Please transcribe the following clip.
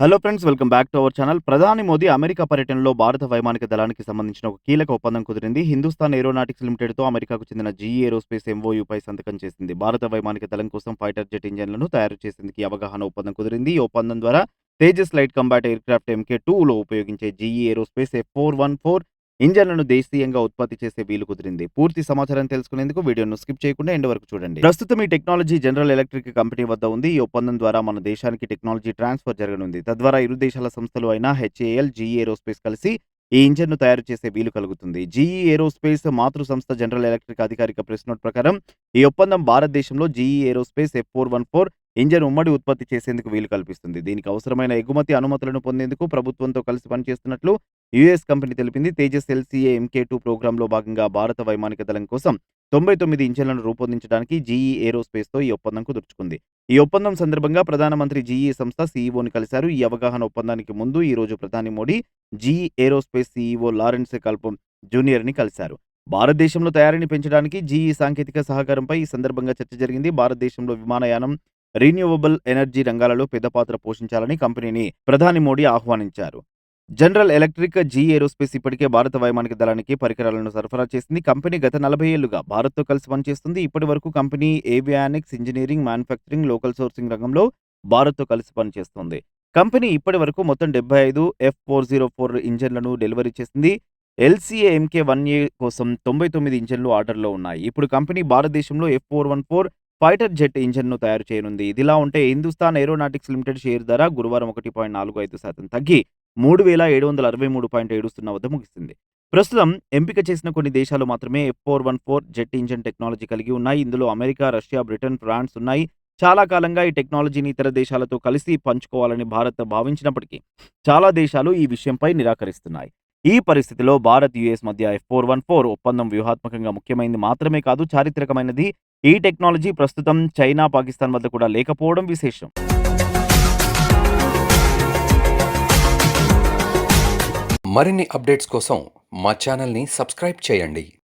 Hello friends welcome back to our channel ప్రధాని Modi America పర్యటనలో భారత వైమానిక దళానికి సంబంధించిన ఒక కీలక ఒప్పందం కుదిరింది. హిందుస్థాన్ ఏరోనాటిక్స్ లిమిటెడ్తో అమెరికాకు చెందిన జీఈ ఏరోస్పేస్ ఎంఓయూపై సంతకం చేసింది. భారత వైమానిక దళం కోసం ఫైటర్ జెట్ ఇంజన్లను తయారు చేసేందుకు అవగాహన ఒప్పందం కుదిరింది. ఈ ఒప్పందం ద్వారా Tejas light combat aircraft MK లో ఉపయోగించే GE aerospace F four one four ఇంజన్లను దేశీయంగా ఉత్పత్తి చేసే వీలు కుదిరింది. పూర్తి సమాచారం తెలుసుకునేందుకు వీడియోను స్కిప్ చేయకుండా ఎండ్ వరకు చూడండి. ప్రస్తుతం ఈ టెక్నాలజీ జనరల్ ఎలక్ట్రిక్ కంపెనీ వద్ద ఉంది. ఈ ఒప్పందం ద్వారా మన దేశానికి టెక్నాలజీ ట్రాన్స్ఫర్ జరగనుంది. తద్వారా ఇరు దేశాల సంస్థలు అయిన హెచ్ఏఎల్ జీఈ ఏరోస్పేస్ కలిసి ఈ ఇంజన్ను తయారు చేసే వీలు కలుగుతుంది. జీఈ ఏరోస్పేస్ మాతృ సంస్థ జనరల్ ఎలక్ట్రిక్ అధికారిక ప్రెస్ నోట్ ప్రకారం ఈ ఒప్పందం భారతదేశంలో GE aerospace F four one four engine ఉమ్మడి ఉత్పత్తి చేసేందుకు వీలు కల్పిస్తుంది. దీనికి అవసరమైన ఎగుమతి అనుమతులను పొందేందుకు ప్రభుత్వంతో కలిసి పనిచేస్తున్నట్లు యుఎస్ కంపెనీ తెలిపింది. తేజస్ ఎల్సీఏ ఎంకే టూ ప్రోగ్రాంలో భాగంగా భారత వైమానిక దళం కోసం తొంభై తొమ్మిది ఇంజన్లను రూపొందించడానికి జీఈ ఏరోస్పేస్తో ఈ ఒప్పందం కుదుర్చుకుంది. ఈ ఒప్పందం సందర్భంగా ప్రధానమంత్రి జీఈ సంస్థ సీఈఓని కలిశారు. ఈ అవగాహన ఒప్పందానికి ముందు ఈ రోజు ప్రధాని Modi GE aerospace CEO Lawrence Culp జూనియర్ని కలిశారు. భారతదేశంలో తయారీని పెంచడానికి జీఈ సాంకేతిక సహకారంపై ఈ సందర్భంగా చర్చ జరిగింది. భారతదేశంలో విమానయానం రీన్యూవబుల్ ఎనర్జీ రంగాలలో పెద్ద పాత్ర పోషించాలని కంపెనీని ప్రధాని మోడీ ఆహ్వానించారు. జనరల్ ఎలక్ట్రిక్ జీ ఏరోస్పేస్ ఇప్పటికే భారత వైమానిక దళానికి పరికరాలను సరఫరా చేసింది. కంపెనీ గత నలభై ఏళ్ళుగా భారత్తో కలిసి పనిచేస్తుంది. ఇప్పటి వరకు company avionics engineering manufacturing local sourcing రంగంలో భారత్తో కలిసి పనిచేస్తుంది. కంపెనీ ఇప్పటి వరకు మొత్తం డెబ్బై ఐదు ఎఫ్ ఫోర్ జీరో ఫోర్ ఇంజన్లను డెలివరీ చేసింది. ఎల్సీఏ ఎంకే వన్ ఏ కోసం తొంభై తొమ్మిది ఇంజన్లు ఆర్డర్లో ఉన్నాయి. ఇప్పుడు కంపెనీ భారతదేశంలో F four one four fighter jet ఇంజన్ను తయారు చేయనుంది. ఇదిలా ఉంటే హిందుస్థాన్ ఏరోనాటిక్స్ లిమిటెడ్ షేర్ ధర గురువారం ఒకటి పాయింట్ నాలుగు ఐదు శాతం తగ్గి మూడు వేల ఏడు వందల అరవై మూడు పాయింట్ ఏడు సున్నా వద్ద ముగిసింది. ప్రస్తుతం ఎంపిక చేసిన కొన్ని దేశాలు మాత్రమే F four one four jet engine technology కలిగి ఉన్నాయి. ఇందులో అమెరికా రష్యా బ్రిటన్ ఫ్రాన్స్ ఉన్నాయి. చాలా కాలంగా ఈ టెక్నాలజీని ఇతర దేశాలతో కలిసి పంచుకోవాలని భారత్ భావించినప్పటికీ చాలా దేశాలు ఈ విషయంపై నిరాకరిస్తున్నాయి. ఈ పరిస్థితిలో భారత్ యుఎస్ మధ్య ఎఫ్ ఫోర్ వన్ ఫోర్ ఒప్పందం వ్యూహాత్మకంగా ముఖ్యమైనది మాత్రమే కాదు చారిత్రకమైనది ఈ టెక్నాలజీ ప్రస్తుతం చైనా పాకిస్తాన్ వద్ద కూడా లేకపోవడం విశేషం. మరిన్ని అప్డేట్స్ కోసం మా ఛానల్ని సబ్స్క్రైబ్ చేయండి.